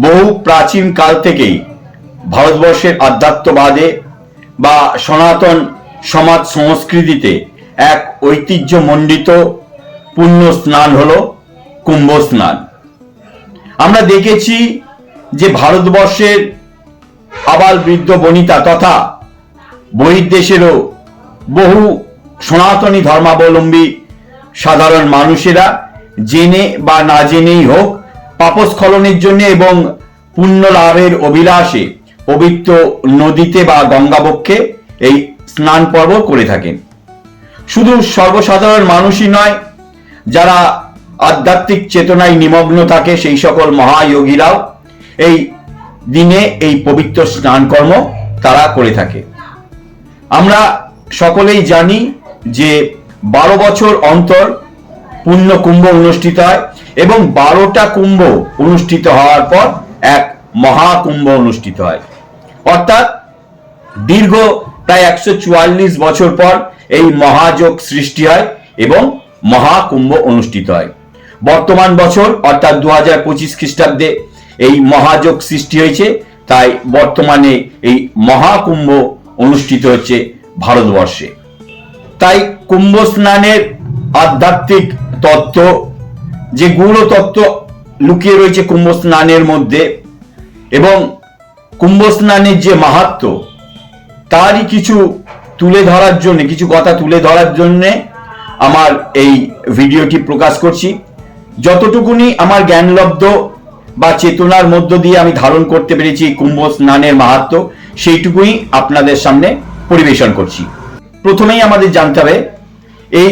বহু প্রাচীন কাল থেকেই ভারতবর্ষের আধ্যাত্মবাদে বা সনাতন সমাজ সংস্কৃতিতে এক ঐতিহ্যমণ্ডিত পুণ্য স্নান হল কুম্ভ স্নান আমরা দেখেছি যে ভারতবর্ষের আবাল বৃদ্ধ বনিতা তথা বহির্দেশেরও বহু সনাতনী ধর্মাবলম্বী সাধারণ মানুষেরা জেনে বা না জেনেই হোক পাপস্খলনের জন্য এবং পুণ্য লাভের অভিলাষে পবিত্র নদীতে বা গঙ্গাবক্ষে এই স্নান পর্ব করে থাকেন। শুধু সর্বসাধারণ মানুষই নয়, যারা আধ্যাত্মিক চেতনায় নিমগ্ন থাকে সেই সকল মহাযোগীরাও এই দিনে এই পবিত্র স্নান কর্ম তারা করে থাকে। আমরা সকলেই জানি যে বারো বছর অন্তর পূর্ণ কুম্ভ অনুষ্ঠিত হয়। এবং বারোটা কুম্ভ অনুষ্ঠিত হওয়ার পর এক মহাকুম্ভ অনুষ্ঠিত হয়। অর্থাৎ দীর্ঘ প্রায় একশো চুয়াল্লিশ বছর পর এই মহাযোগ সৃষ্টি হয় এবং মহাকুম্ভ অনুষ্ঠিত হয়। বর্তমান বছর, অর্থাৎ দু হাজার পঁচিশ খ্রিস্টাব্দে এই মহাযোগ সৃষ্টি হয়েছে। তাই বর্তমানে এই মহাকুম্ভ অনুষ্ঠিত হচ্ছে ভারতবর্ষে। তাই কুম্ভ স্নানের আধ্যাত্মিক তত্ত্ব যে গূঢ় তত্ত্ব লুকিয়ে রয়েছে কুম্ভ স্নানের মধ্যে এবং কুম্ভ স্নানের যে মাহাত্ম, তারই কিছু তুলে ধরার জন্য, কিছু কথা তুলে ধরার জন্য আমার এই ভিডিওটি প্রকাশ করছি। যতটুকুনি আমার জ্ঞানলব্ধ বা চেতনার মধ্য দিয়ে আমি ধারণ করতে পেরেছি কুম্ভ স্নানের মাহাত্ম, সেইটুকুই আপনাদের সামনে পরিবেশন করছি। প্রথমেই আমাদের জানতে হবে, এই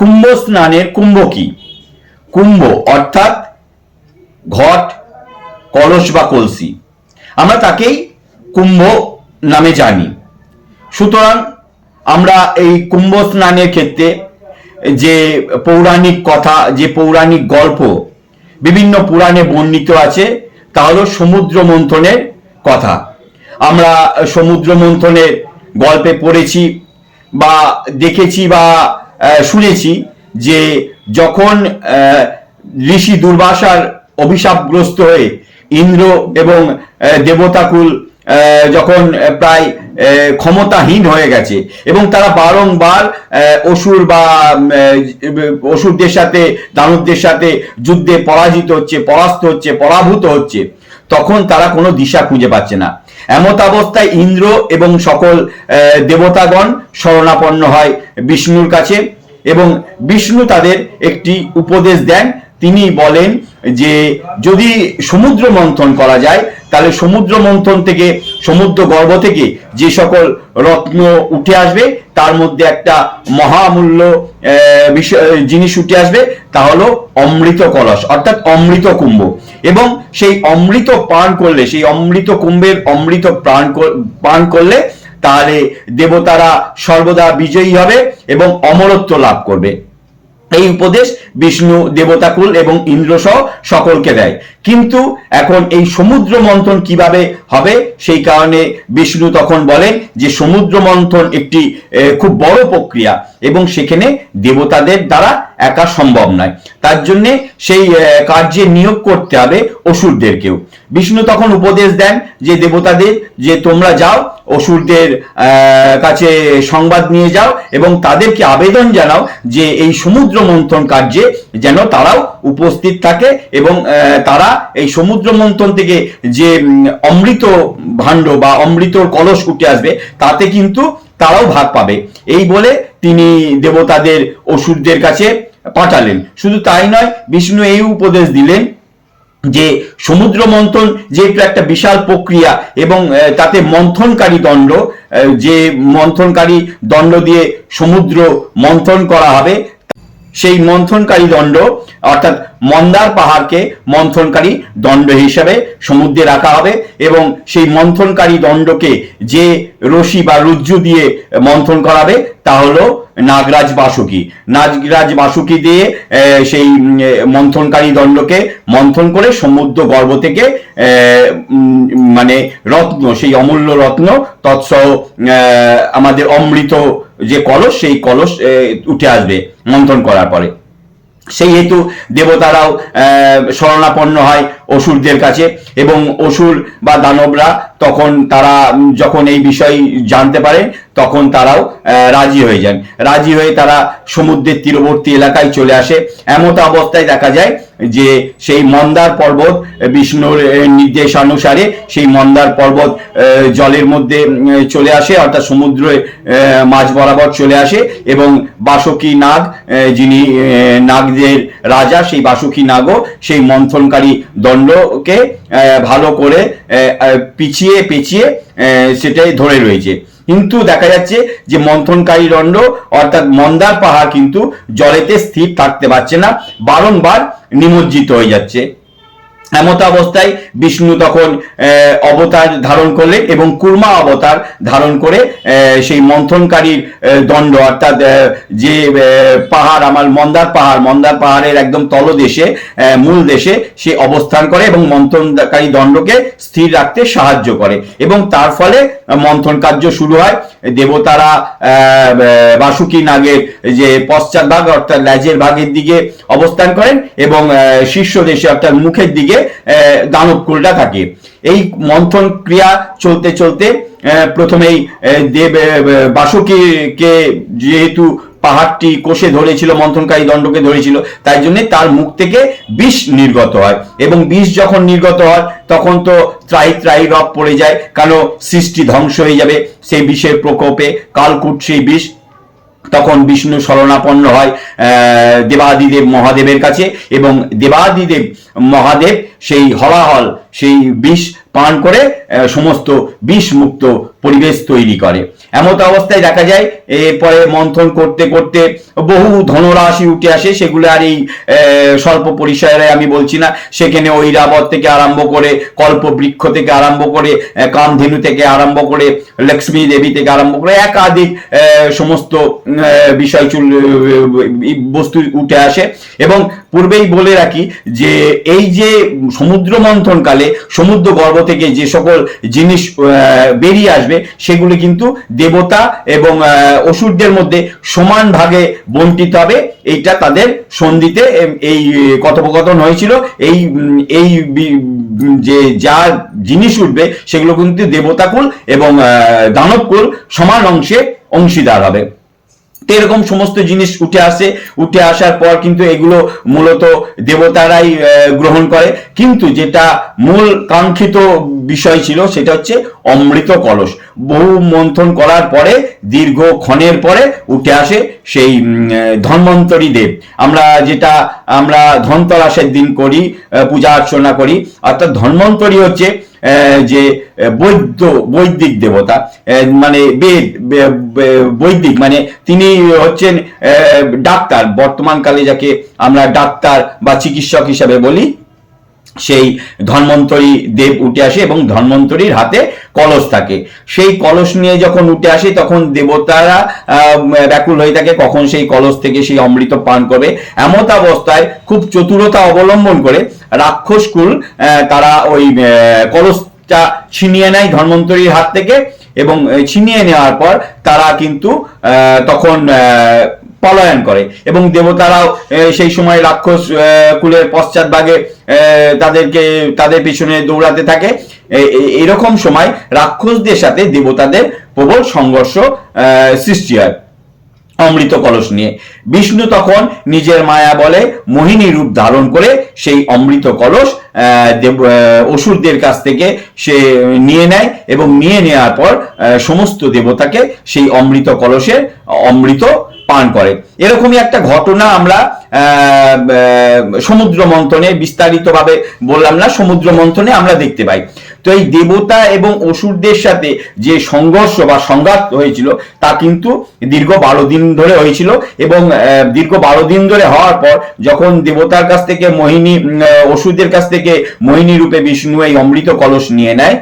কুম্ভ স্নানের কুম্ভ কি? কুম্ভ, অর্থাৎ ঘট, কলস বা কলসি। আমরা তাকেই কুম্ভ নামে জানি। সুতরাং আমরা এই কুম্ভ স্নানের ক্ষেত্রে যে পৌরাণিক কথা, যে পৌরাণিক গল্প বিভিন্ন পুরাণে বর্ণিত আছে, তা হলো সমুদ্র মন্থনের কথা। আমরা সমুদ্র মন্থনের গল্পে পড়েছি বা দেখেছি বা শুনেছি যে যখন ঋষি দুর্বাসার অভিশাপগ্রস্ত হয়ে ইন্দ্র এবং দেবতাকুল যখন প্রায় ক্ষমতাহীন হয়ে গেছে এবং তারা বারংবার অসুর বা অসুরদের সাথে, দানবদের সাথে যুদ্ধে পরাজিত হচ্ছে, পরাস্ত হচ্ছে, পরাভূত হচ্ছে, তখন তারা কোনো দিশা খুঁজে পাচ্ছে না। এমত অবস্থায় ইন্দ্র এবং সকল দেবতাগণ শরণাপন্ন হয় বিষ্ণুর কাছে। এবং বিষ্ণু তাদের একটি উপদেশ দেন। তিনি বলেন যে, যদি সমুদ্র মন্থন করা যায়, তাহলে সমুদ্র মন্থন থেকে, সমুদ্র গর্ভ থেকে যে সকল রত্ন উঠে আসবে, তার মধ্যে একটা মহামূল্য জিনিস উঠে আসবে, তা হলো অমৃত কলস, অর্থাৎ অমৃত কুম্ভ। এবং সেই অমৃত পান করলে, সেই অমৃত কুম্ভের অমৃত প্রাণ পান করলে তাহলে দেবতারা সর্বদা বিজয়ী হবে এবং অমরত্ব লাভ করবে। এই উপদেশ বিষ্ণু, দেবতাকুল এবং ইন্দ্র সহ সকলকে দেয়। কিন্তু এখন এই সমুদ্র মন্থন কীভাবে হবে? সেই কারণে বিষ্ণু তখন বলেন যে সমুদ্র মন্থন একটি খুব বড় প্রক্রিয়া এবং সেখানে দেবতাদের দ্বারা একা সম্ভব নয়। তার জন্যে সেই কার্যে নিয়োগ করতে হবে অসুরদেরকেও। বিষ্ণু তখন উপদেশ দেন যে দেবতাদের যে তোমরা যাও, অসুরদের কাছে সংবাদ নিয়ে যাও এবং তাদেরকে আবেদন জানাও যে এই সমুদ্র মন্থন কার্যে যেন তারাও উপস্থিত থাকে এবং তারা এই সমুদ্র মন্থন থেকে যে অমৃত ভাণ্ড বা অমৃতর কলস উঠে আসবে, তাতে কিন্তু তারাও ভাগ পাবে। এই বলে তিনি দেবতাদের, অসুরদের কাছে পাঠালেন। শুধু তাই নয়, বিষ্ণু এই উপদেশ দিলেন যে সমুদ্র মন্থন যেহেতু একটা বিশাল প্রক্রিয়া এবং তাতে মন্থনকারী দণ্ড যে মন্থনকারী দণ্ড দিয়ে সমুদ্র মন্থন করা হবে সেই মন্থনকারী দণ্ড, অর্থাৎ মন্দার পাহাড়কে মন্থনকারী দণ্ড হিসাবে সমুদ্রে রাখা হবে এবং সেই মন্থনকারী দণ্ডকে যে রশি বা রজ্জু দিয়ে মন্থন করাবে তা হলো নাগরাজ বাসুকি। নাগরাজ বাসুকি দিয়ে সেই মন্থনকারী দণ্ডকে মন্থন করে সমুদ্র গর্ভ থেকে মানে রত্ন, সেই অমূল্য রত্ন, তৎসহ আমাদের অমৃত যে কলস, সেই কলস উঠে আসবে মন্থন করার পরে। সেই হেতু দেবতারাও শরণাপন্ন হয় অসুরদের কাছে এবং অসুর বা দানবরা তখন তারা যখন এই বিষয় জানতে পারে তখন তারাও রাজি হয়ে যান। রাজি হয়ে তারা সমুদ্রের তীরবর্তী এলাকায় চলে আসে। এমত অবস্থায় দেখা যায় যে সেই মন্দার পর্বত বিষ্ণুর নির্দেশানুসারে সেই মন্দার পর্বত জলের মধ্যে চলে আসে, অর্থাৎ সমুদ্রে মাঝ বরাবর চলে আসে এবং বাসকি নাগ যিনি নাগদের রাজা, সেই বাসুকি নাগও সেই মন্থনকারী দণ্ডকে ভালো করে পিছিয়ে, পেঁচিয়ে সেটাই ধরে রয়েছে। কিন্তু দেখা যাচ্ছে যে মন্থনকারী দণ্ড, অর্থাৎ মন্দার পাহাড় কিন্তু জলেতে স্থির থাকতে পারছে না, বারংবার নিমজ্জিত হয়ে যাচ্ছে। এমত অবস্থায় বিষ্ণু তখন অবতার ধারণ করলেন এবং কুর্মা অবতার ধারণ করে সেই মন্থনকারীর দণ্ড, অর্থাৎ যে পাহাড়, আমার মন্দার পাহাড়, মন্দার পাহাড়ের একদম তলদেশে মূল দেশে সে অবস্থান করে এবং মন্থনকারী দণ্ডকে স্থির রাখতে সাহায্য করে এবং তার ফলে মন্থন কার্য শুরু হয়। দেবতারা বাসুকি নাগের যে পশ্চাৎ ভাগ অর্থাৎ ল্যাজের ভাগের দিকে অবস্থান করেন এবং শীর্ষ দেশে, অর্থাৎ মুখের দিকে দানবকুলটা থাকে। এই মন্থন ক্রিয়া চলতে চলতে প্রথমেই দেব বাসুকিকে যেহেতু পাহাড়টি কোষে ধরেছিল, মন্থনকারী দণ্ডকে ধরেছিল, তাই জন্য তার মুখ থেকে বিষ নির্গত হয়। এবং বিষ যখন নির্গত হয়, তখন তো ত্রাই ত্রাই রব পড়ে যায়, কারণ সৃষ্টি ধ্বংস হয়ে যাবে। সেই বিষের প্রকোপে কালকুট সেই বিষ তখন বিষ্ণু শরণাপন্ন হয় দেবাদিদেব মহাদেবের কাছে এবং দেবাদিদেব মহাদেব সেই হলাহল, সেই বিষ পান করে সমস্ত বিষ মুক্ত পরিবেশ তৈরি করে। এমত অবস্থায় দেখা যায়, এরপরে মন্থন করতে করতে বহু ধনরাশি উঠে আসে, সেগুলো আর এই স্বল্প পরিসরে আমি বলছি না। সেখানে ঐরাবত থেকে আরম্ভ করে কল্প বৃক্ষ থেকে আরম্ভ করে কামধেনু থেকে আরম্ভ করে, লক্ষ্মী দেবী থেকে আরম্ভ করে, একাধিক সমস্ত বিষয় চুল বস্তু উঠে আসে। এবং পূর্বেই বলে রাখি যে, এই যে সমুদ্র মন্থনকালে সমুদ্র গর্ভ থেকে যে সকল জিনিস বেরিয়ে আসবে, সেগুলি কিন্তু দেবতা এবং অসুরদের মধ্যে সমান ভাগে বন্টিত হবে। এইটা তাদের সন্ধিতে এই কথোপকথন হয়েছিল। এই এই যে যা জিনিস উঠবে, সেগুলো কিন্তু দেবতাকুল এবং দানবকুল সমান অংশে অংশীদার হবে। এরকম সমস্ত জিনিস উঠে আসে। উঠে আসার পর কিন্তু এগুলো মূলত দেবতারাই গ্রহণ করে। কিন্তু যেটা মূল কাঙ্ক্ষিত বিষয় ছিল সেটা হচ্ছে অমৃত কলস। বহু মন্থন করার পরে, দীর্ঘ ক্ষণের পরে উঠে আসে সেই ধন্বন্তরী দেব। আমরা যেটা, আমরা ধনতরাসের দিন করি পূজা অর্চনা করি। অর্থাৎ ধন্বন্তরী হচ্ছে যে, বৈদ্য, বৈদিক দেবতা মানে বেদ বৈদিক মানে তিনি হচ্ছেন ডাক্তার। বর্তমানকালে যাকে আমরা ডাক্তার বা চিকিৎসক হিসাবে বলি সেই ধন্বন্তরী দেব উঠে আসে এবং ধন্বন্তরীর হাতে কলস থাকে। সেই কলস নিয়ে যখন উঠে আসে, তখন দেবতারা ব্যাকুল হয়ে থাকে, কখন সেই কলস থেকে সেই অমৃত পান করবে। এমত অবস্থায় খুব চতুরতা অবলম্বন করে রাক্ষসকুল তারা ওই কলসটা ছিনিয়ে নেয় ধন্বন্তরীর হাত থেকে এবং ছিনিয়ে নেওয়ার পর তারা কিন্তু তখন পলায়ন করে এবং দেবতারাও সেই সময় রাক্ষস কুলের পশ্চাৎভাগে তাদেরকে, তাদের পিছনে দৌড়াতে থাকে। এরকম সময় রাক্ষসদের সাথে দেবতাদের প্রবল সংঘর্ষ সৃষ্টি হয় অমৃত কলস নিয়ে। বিষ্ণু তখন নিজের মায়া বলে মোহিনী রূপ ধারণ করে সেই অমৃত কলস অসুরদের কাছ থেকে সে নিয়ে নেয় এবং নিয়ে নেওয়ার পর সমস্ত দেবতাকে সেই অমৃত কলসের অমৃত পান করে। এরকমই একটা ঘটনা আমরা সমুদ্র মন্থনে বিস্তারিতভাবে বললাম না, সমুদ্র মন্থনে আমরা দেখতে পাই। তো এই দেবতা এবং অসুরদের সাথে যে সংঘর্ষ বা সংঘাত হয়েছিল, তা কিন্তু দীর্ঘ বারো দিন ধরে হয়েছিল এবং দীর্ঘ বারো দিন ধরে হওয়ার পর যখন দেবতার কাছ থেকে মোহিনী অসুরদের কাছ থেকে মোহিনী রূপে বিষ্ণু এই অমৃত কলস নিয়ে নেয়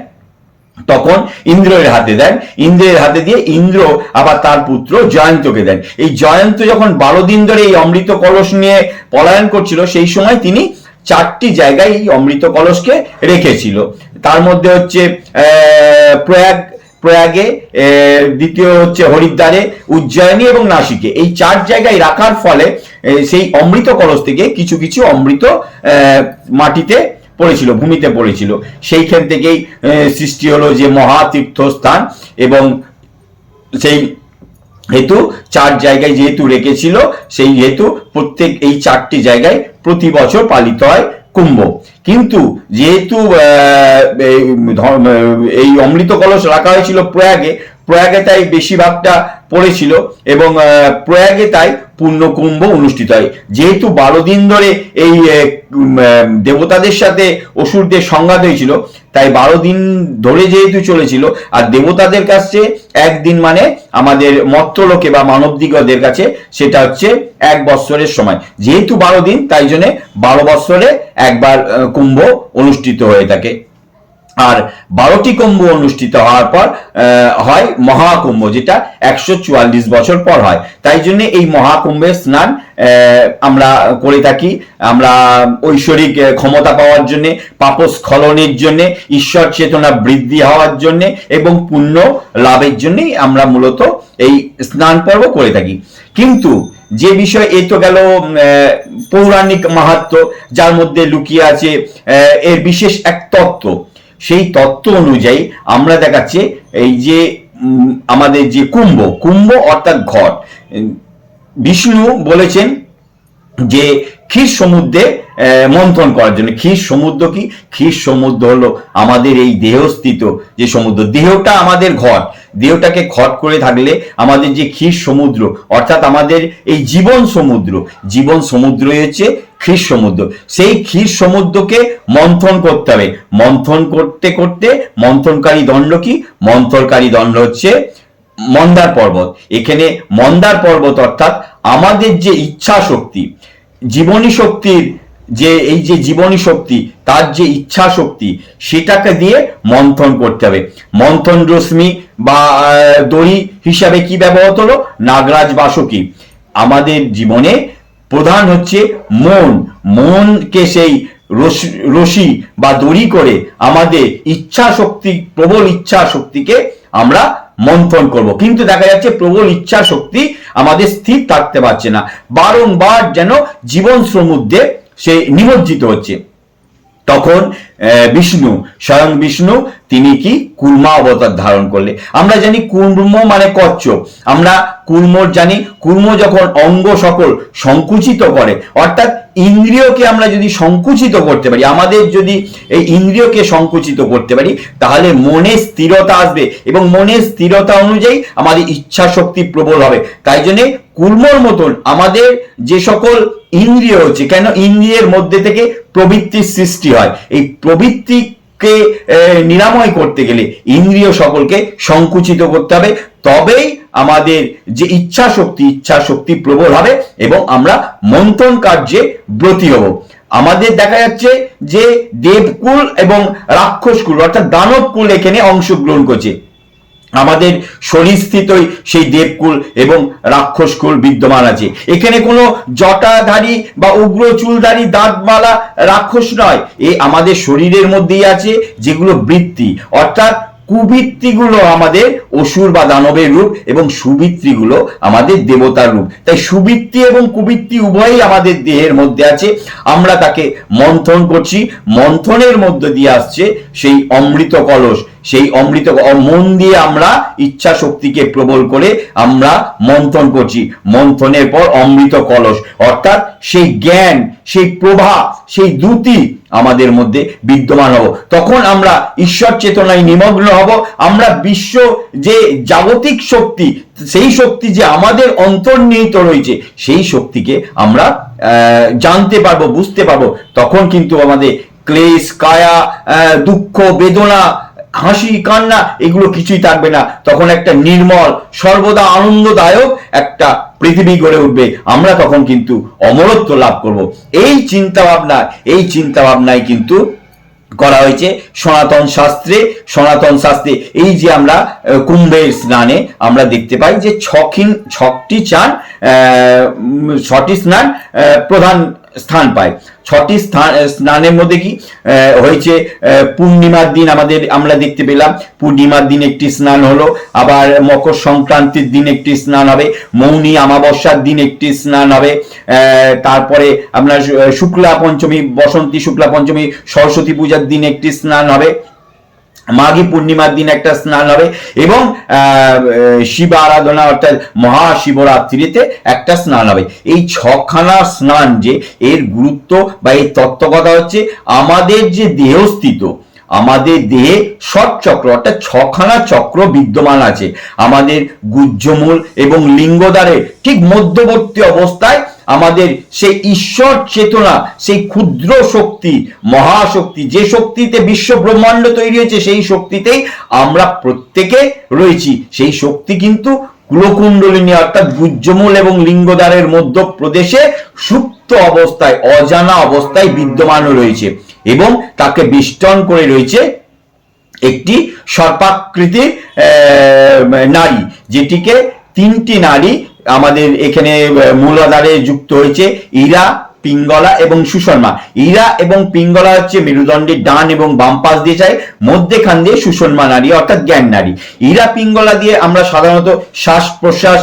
তখন ইন্দ্রের হাতে দেন। ইন্দ্রের হাতে দিয়ে ইন্দ্র আবার তার পুত্র জয়ন্তকে দেন। এই জয়ন্ত যখন বারো দিন ধরে এই অমৃত কলস নিয়ে পলায়ন করছিল, সেই সময় তিনি চারটি জায়গায় এই অমৃত কলসকে রেখেছিল। তার মধ্যে হচ্ছে প্রয়াগ, প্রয়াগে দ্বিতীয় হচ্ছে হরিদ্বারে, উজ্জয়িনী এবং নাসিকে। এই চার জায়গায় রাখার ফলে সেই অমৃত কলস থেকে কিছু কিছু অমৃত মাটিতে পড়েছিল, ভূমিতে পড়েছিল। সেইখান থেকেই সৃষ্টি হলো যে মহাতীর্থ স্থান এবং সেই হেতু চার জায়গায় যেহেতু রেখেছিল, সেই হেতু প্রত্যেক এই চারটি জায়গায় প্রতি বছর পালিত হয় কুম্ভ। কিন্তু যেহেতু এই অমৃত কলস রাখা হয়েছিল প্রয়াগে প্রয়াগে তাই বেশিরভাগটা পড়েছিল এবং প্রয়াগে তাই পূর্ণ কুম্ভ অনুষ্ঠিত হয়। যেহেতু বারো দিন ধরে এই দেবতাদের সাথে অসুরদের সংঘাত হয়েছিল, তাই বারো দিন ধরে যেহেতু চলেছিল, আর দেবতাদের কাছে একদিন মানে আমাদের মত্তলোকে বা মানবদিগদের কাছে সেটা হচ্ছে এক বৎসরের সময়। যেহেতু বারো দিন, তাই জন্য বারো বৎসরে একবার কুম্ভ অনুষ্ঠিত হয়ে থাকে। আর বারোটি কুম্ভ অনুষ্ঠিত হওয়ার পর হয় মহাকুম্ভ, যেটা একশো চুয়াল্লিশ বছর পর হয়। তাই জন্য এই মহাকুম্ভের স্নান আমরা করে থাকি। আমরা ঐশ্বরিক ক্ষমতা পাওয়ার জন্য, পাপস্খলনের জন্য, ঈশ্বর চেতনা বৃদ্ধি হওয়ার জন্য এবং পুণ্য লাভের জন্যই আমরা মূলত এই স্নান পর্ব করে থাকি। কিন্তু যে বিষয় এ তো গেল পৌরাণিক মাহাত্ম যার মধ্যে লুকিয়ে আছে এর বিশেষ এক তত্ত্ব। সেই তত্ত্ব অনুযায়ী আমরা দেখাচ্ছে এই যে আমাদের যে কুম্ভ কুম্ভ অর্থাৎ ঘট। বিষ্ণু বলেছেন যে ক্ষীর সমুদ্রে মন্থন করার জন্য। ক্ষীর সমুদ্র কি? ক্ষীর সমুদ্র হলো আমাদের এই দেহস্থিত যে সমুদ্র। দেহটা আমাদের ঘট। দেহটাকে খট করে থাকলে আমাদের যে ক্ষীর সমুদ্র, অর্থাৎ আমাদের এই জীবন সমুদ্র জীবন সমুদ্র হচ্ছে ক্ষীর সমুদ্র। সেই ক্ষীর সমুদ্রকে মন্থন করতে হবে। মন্থন করতে করতে মন্থনকারী দণ্ড কি? মন্থনকারী দণ্ড হচ্ছে মন্দার পর্বত। এখানে মন্দার পর্বত অর্থাৎ আমাদের যে ইচ্ছা শক্তি জীবনী শক্তির যে, এই যে জীবনী শক্তি, তার যে ইচ্ছা শক্তি, সেটাকে দিয়ে মন্থন করতে হবে। মন্থন রশ্মি বা দড়ি হিসাবে কি ব্যবহৃত হলো? নাগরাজ বাসকি। আমাদের জীবনে প্রধান হচ্ছে মন। মনকে সেই রশি বা দড়ি করে আমাদের ইচ্ছা শক্তি, প্রবল ইচ্ছা শক্তিকে আমরা মন্থন করব। কিন্তু দেখা যাচ্ছে প্রবল ইচ্ছা শক্তি আমাদের স্থির থাকতে পারছে না। বারংবার যেন জীবন সমুদ্রে সে নিমজ্জিত হচ্ছে। তখন বিষ্ণু। স্বয়ং বিষ্ণু, তিনি কি কুর্মা অবতার ধারণ করলে? আমরা জানি কুর্ম মানে কচ্ছপ। আমরা কুর্মর জানি, কুর্ম যখন অঙ্গ সকল সংকুচিত করে, অর্থাৎ ইন্দ্রিয়কে আমরা যদি সংকুচিত করতে পারি, আমাদের যদি এই ইন্দ্রিয়কে সংকুচিত করতে পারি, তাহলে মনে স্থিরতা আসবে এবং মনের স্থিরতা অনুযায়ী আমাদের ইচ্ছা শক্তি প্রবল হবে। তাই জন্যে কুর্মর মতন আমাদের যে সকল ইন্দ্রিয় হচ্ছে কেন ইন্দ্রিয়ের মধ্যে থেকে প্রবৃত্তির সৃষ্টি হয়, এই প্রবৃত্তিকে নিরাময় করতে গেলে ইন্দ্রিয় সকলকে সংকুচিত করতে হবে। তবেই আমাদের যে ইচ্ছা শক্তি ইচ্ছা শক্তি প্রবল হবে এবং আমরা মন্থন কার্যে ব্রতী হব। আমাদের দেখা যাচ্ছে যে দেবকুল এবং রাক্ষসকুল, অর্থাৎ দানবকুল এখানে অংশগ্রহণ করছে। আমাদের শরীর সেই দেবকুল এবং রাক্ষসকুল বিদ্যমান আছে। এখানে কোনো জটাধারী বা উগ্র চুলধারী দাঁতমালা রাক্ষস নয়। এ আমাদের শরীরের মধ্যেই আছে, যেগুলো বৃত্তি। অর্থাৎ কুবৃত্তিগুলো আমাদের অসুর বা দানবের রূপ এবং সুবৃত্তিগুলো আমাদের দেবতার রূপ। তাই সুবৃত্তি এবং কুবৃত্তি উভয়ই আমাদের দেহের মধ্যে আছে। আমরা তাকে মন্থন করছি। মন্থনের মধ্য দিয়ে আসছে সেই অমৃত কলস সেই অমৃত মন দিয়ে আমরা ইচ্ছা শক্তিকে প্রবল করে আমরা মন্থন করছি। মন্থনের পর অমৃত কলস। অর্থাৎ সেই জ্ঞান, সেই প্রভা, সেই দ্যুতি আমাদের মধ্যে বিদ্যমান হব। তখন আমরা ঈশ্বর চেতনায় নিমগ্ন হব। আমরা বিশ্ব যে জাগতিক শক্তি, সেই শক্তি যে আমাদের অন্তর্নিহিত রয়েছে, সেই শক্তিকে আমরা জানতে পারব, বুঝতে পারব। তখন কিন্তু আমাদের ক্লেশ, কায়া দুঃখ, বেদনা হাসি, কান্না, এগুলো কিছুই থাকবে না। তখন একটা নির্মল, সর্বদা আনন্দদায়ক একটা পৃথিবী গড়ে উঠবে। আমরা তখন কিন্তু অমরত্ব লাভ করব। এই চিন্তা ভাবনা এই চিন্তা ভাবনায় কিন্তু করা হয়েছে সনাতন শাস্ত্রে। সনাতন শাস্ত্রে এই যে আমরা কুম্ভের স্নানে আমরা দেখতে পাই যে ছখিন, ছকটি চান ছটি স্নান প্রধান স্থান পায়। ছটি স্থান স্নানের মধ্যে কি? হয়েছে পূর্ণিমার দিন আমাদের আমরা দেখতে পেলাম। পূর্ণিমার দিন একটি স্নান হলো, আবার মকর সংক্রান্তির দিন একটি স্নান হবে, মৌনী অমাবস্যার দিন একটি স্নান হবে তারপরে আপনার শুক্লা পঞ্চমী, বসন্তী শুক্লা পঞ্চমী, সরস্বতী পূজার দিন একটি স্নান হবে। মাঘী পূর্ণিমার দিন একটা স্নান হবে এবং শিব আরাধনা অর্থাৎ মহাশিবরাত্রিতে একটা স্নান হবে। এই ছখানা স্নান যে এর গুরুত্ব বা এই তত্ত্বকথা হচ্ছে, আমাদের যে দেহস্থিত আমাদের দেহে ষট চক্র, অর্থাৎ ছখানা চক্র বিদ্যমান আছে। আমাদের গুজ্জমূল এবং লিঙ্গদ্বারের ঠিক মধ্যবর্তী অবস্থায় আমাদের সেই ঈশ্বর চেতনা, সেই ক্ষুদ্র শক্তি, মহাশক্তি, যে শক্তিতে বিশ্ব ব্রহ্মাণ্ড তৈরি হয়েছে, সেই শক্তিতেই আমরা প্রত্যেকে রয়েছি। সেই শক্তি কিন্তু কুলকুণ্ডলিনী, অর্থাৎ গুজ্জমূল এবং লিঙ্গদ্বারের মধ্য প্রদেশে সুপ্ত অবস্থায়, অজানা অবস্থায় বিদ্যমান রয়েছে। এবং তাকে বিষ্টন করে রয়েছে একটি সর্পাকৃতি নারী, যেটিকে তিনটি নারী আমাদের এখানে মূলাধারে যুক্ত হয়েছে। ইরা পিঙ্গলা এবং সুষমা ইরা এবং পিঙ্গলা হচ্ছে মেরুদণ্ডের ডান এবং বাম পাশ দিয়ে যায়, মধ্যেখান দিয়ে সুষমা নারী, অর্থাৎ জ্ঞান নারী। ইরা পিঙ্গলা দিয়ে আমরা সাধারণত শ্বাস প্রশ্বাস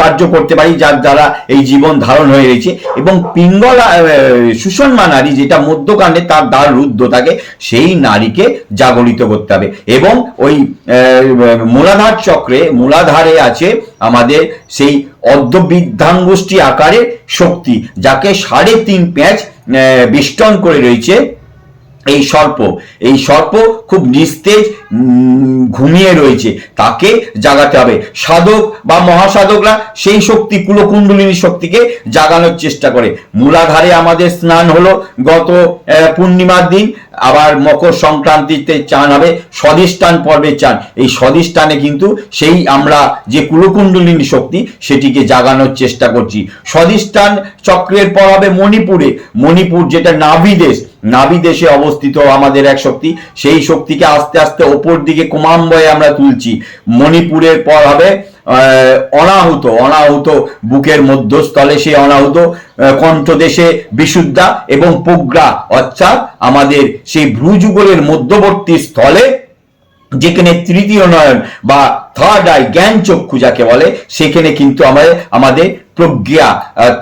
কার্য করতে পারি, যার দ্বারা এই জীবন ধারণ হয়ে রয়েছে। এবং পিঙ্গলা সুষমা নারী যেটা মধ্যকাণ্ডে তার দ্বার রুদ্ধ থাকে, সেই নারীকে জাগরিত করতে হবে। এবং ওই মূলাধার চক্রে, মূলাধারে আছে আমাদের সেই অর্ধবৃদ্ধাঙ্গুষ্ঠী আকারে শক্তি, যাকে সাড়ে তিন প্যাঁচ বেষ্টন করে রয়েছে এই সর্প। এই সর্প খুব নিস্তেজ ঘুমিয়ে রয়েছে। তাকে জাগাতে হবে। সাধক বা মহাসাধকরা সেই শক্তি, কুলকুণ্ডলিনী শক্তিকে জাগানোর চেষ্টা করে। মূলাধারে আমাদের স্নান হলো গত পূর্ণিমার দিন। আবার মকর সংক্রান্তিতে চান হবে, স্বধিষ্ঠান পর্বে চান। এই স্বধিষ্ঠানে কিন্তু সেই আমরা যে কুলকুণ্ডলিনী শক্তি, সেটিকে জাগানোর চেষ্টা করছি। স্বধিষ্ঠান চক্রের পর হবে মণিপুরে। মণিপুর যেটা নাভি দেশ নাভি দেশে অবস্থিত আমাদের এক শক্তি, সেই শক্তিকে আস্তে আস্তে ওপর দিকে ক্রমান্বয়ে আমরা তুলছি। মণিপুরের পর হবে অনাহুত। অনাহুত বুকের মধ্যস্থলে সেই অনাহুত কণ্ঠদেশে বিশুদ্ধা এবং পোগ্রা, অর্থাৎ আমাদের সেই ভ্রুযুগলের মধ্যবর্তী স্থলে যেখানে তৃতীয় নয়ন বা থার্ড আই জ্ঞান চক্ষু যাকে বলে, সেখানে কিন্তু আমাদের আমাদের প্রজ্ঞা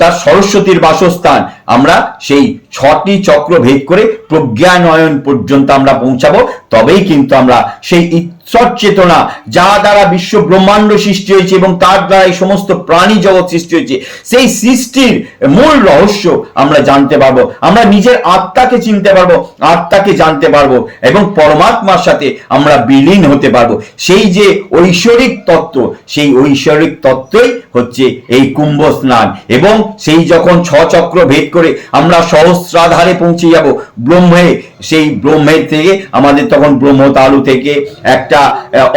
তার সরস্বতীর বাসস্থান। আমরা সেই ছটি চক্র ভেদ করে প্রজ্ঞা নয়ন পর্যন্ত আমরা পৌঁছাবো। তবেই কিন্তু আমরা সেই ঈশ্বর চেতনা যা দ্বারা বিশ্ব ব্রহ্মাণ্ড সৃষ্টি হয়েছে এবং তার দ্বারা এই সমস্ত প্রাণী জগৎ সৃষ্টি হয়েছে। সেই সৃষ্টির মূল রহস্য আমরা জানতে পারব, আমরা নিজের আত্মাকে চিনতে পারব, আত্মাকে জানতে পারব এবং পরমাত্মার সাথে আমরা বিলীন হতে পারব। সেই যে ঐশ্বরিক তত্ত্ব, সেই ঐশ্বরিক তত্ত্বই হচ্ছে এই কুম্ভ স্নান। এবং সেই যখন ছ চক্র ভেদ করে আমরা সহস্রাধারে পৌঁছে যাব, ব্রহ্মে, সেই ব্রহ্মের থেকে, আমাদের তখন ব্রহ্ম তালু থেকে একটা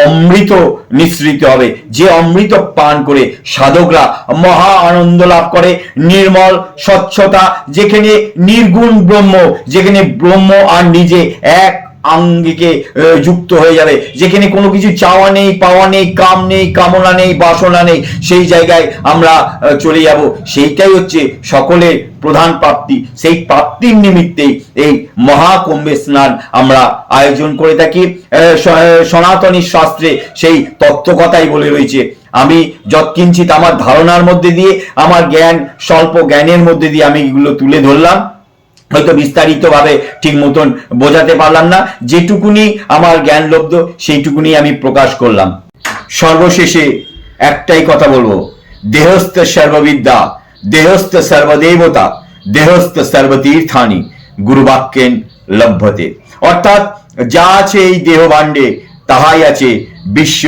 অমৃত মিশ্রিত হবে। যে অমৃত পান করে সাধকরা মহা আনন্দ লাভ করে, নির্মল স্বচ্ছতা, যেখানে নির্গুণ ব্রহ্ম, যেখানে ব্রহ্ম আর নিজে এক আঙ্গিকে যুক্ত হয়ে যাবে। যেখানে কোনো কিছু চাওয়া নেই, পাওয়া নেই, কাম নেই, কামনা নেই, বাসনা নেই, সেই জায়গায় আমরা চলে যাব। সেইটাই হচ্ছে সকলের প্রধান প্রাপ্তি। সেই প্রাপ্তির নিমিত্তেই এই মহাকুম্ভে স্নান আমরা আয়োজন করে থাকি। সনাতনী শাস্ত্রে সেই তত্ত্বকথাই বলে রয়েছে, আমি যৎকিঞ্চিত আমার ধারণার মধ্যে দিয়ে, আমার জ্ঞান স্বল্প জ্ঞানের মধ্যে দিয়ে আমি এগুলো তুলে ধরলাম। হয়তো বিস্তারিতভাবে ঠিক মতন বোঝাতে পারলাম না। যেটুকুনি আমার জ্ঞান লব্ধ, সেইটুকুনি আমি প্রকাশ করলাম। সর্বশেষে একটাই কথা বলব। দেহস্থ সর্ববিদ্যা, দেহস্থ সর্বদেবতা, দেহস্থ সর্বতীর্থানি গুরুবাক্যেন লভ্যতে। অর্থাৎ যা আছে এই দেহভাণ্ডে, তাহাই আছে বিশ্ব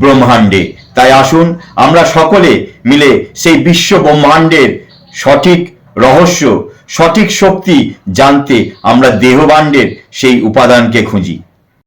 ব্রহ্মাণ্ডে। তাই আসুন, আমরা সকলে মিলে সেই বিশ্ব ব্রহ্মাণ্ডের সঠিক রহস্য সঠিক শক্তি জানতে আমরা দেহবান্ডের সেই উপাদানকে খুঁজি।